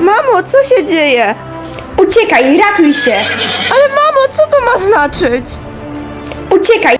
Mamo, co się dzieje? Uciekaj, ratuj się! Ale mamo, co to ma znaczyć? Uciekaj,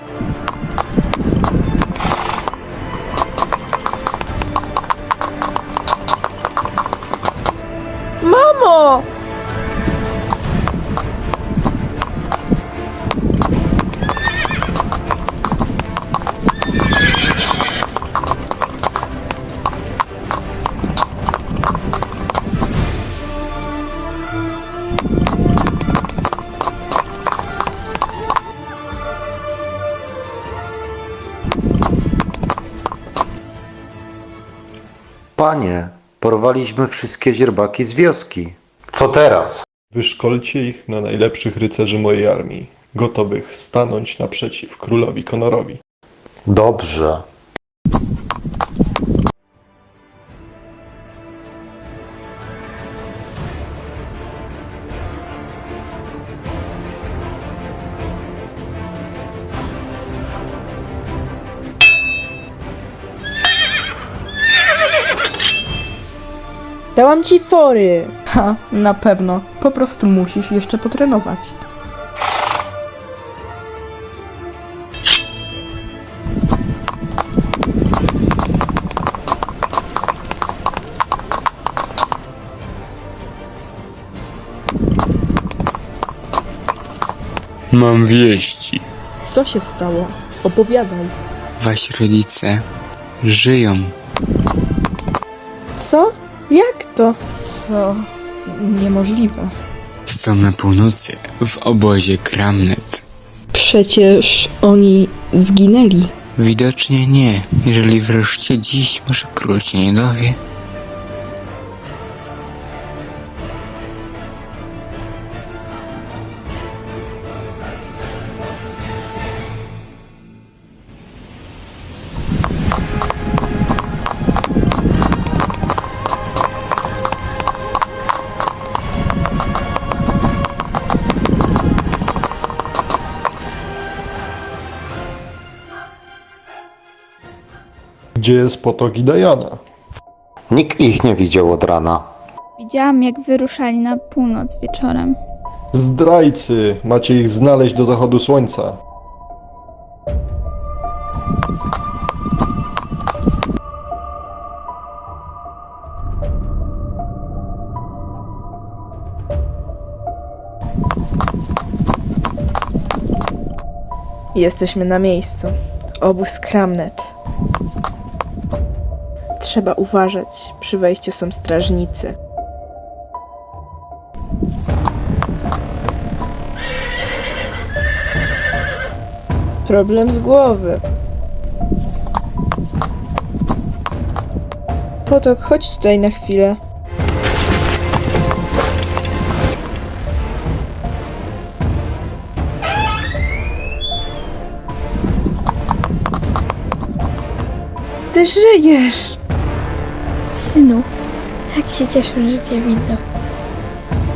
Panie, porwaliśmy wszystkie źrebaki z wioski. Co teraz? Wyszkolcie ich na najlepszych rycerzy mojej armii, gotowych stanąć naprzeciw królowi Konorowi. Dobrze. Dałam ci fory. Ha, na pewno. Po prostu musisz jeszcze potrenować. Mam wieści. Co się stało? Opowiadaj. Wasi rodzice żyją. Co? Jak to? Co? Niemożliwe. Są na północy, w obozie Kramnet. Przecież oni zginęli. Widocznie nie. Jeżeli wreszcie dziś, może król się nie dowie. Gdzie jest potok Dajana? Nikt ich nie widział od rana. Widziałam, jak wyruszali na północ wieczorem. Zdrajcy! Macie ich znaleźć do zachodu słońca. Jesteśmy na miejscu. Obóz Kramnet. Trzeba uważać. Przy wejściu są strażnicy. Problem z głowy. Potok, chodź tutaj na chwilę. Ty żyjesz! Synu, tak się cieszę, że cię widzę.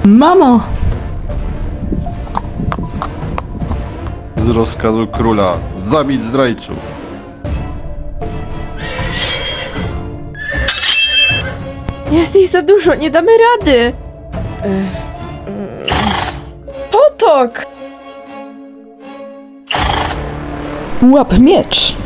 Mamo! Z rozkazu króla zabić zdrajców. Jest ich za dużo, nie damy rady! Potok! Łap miecz!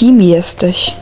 Kim jesteś?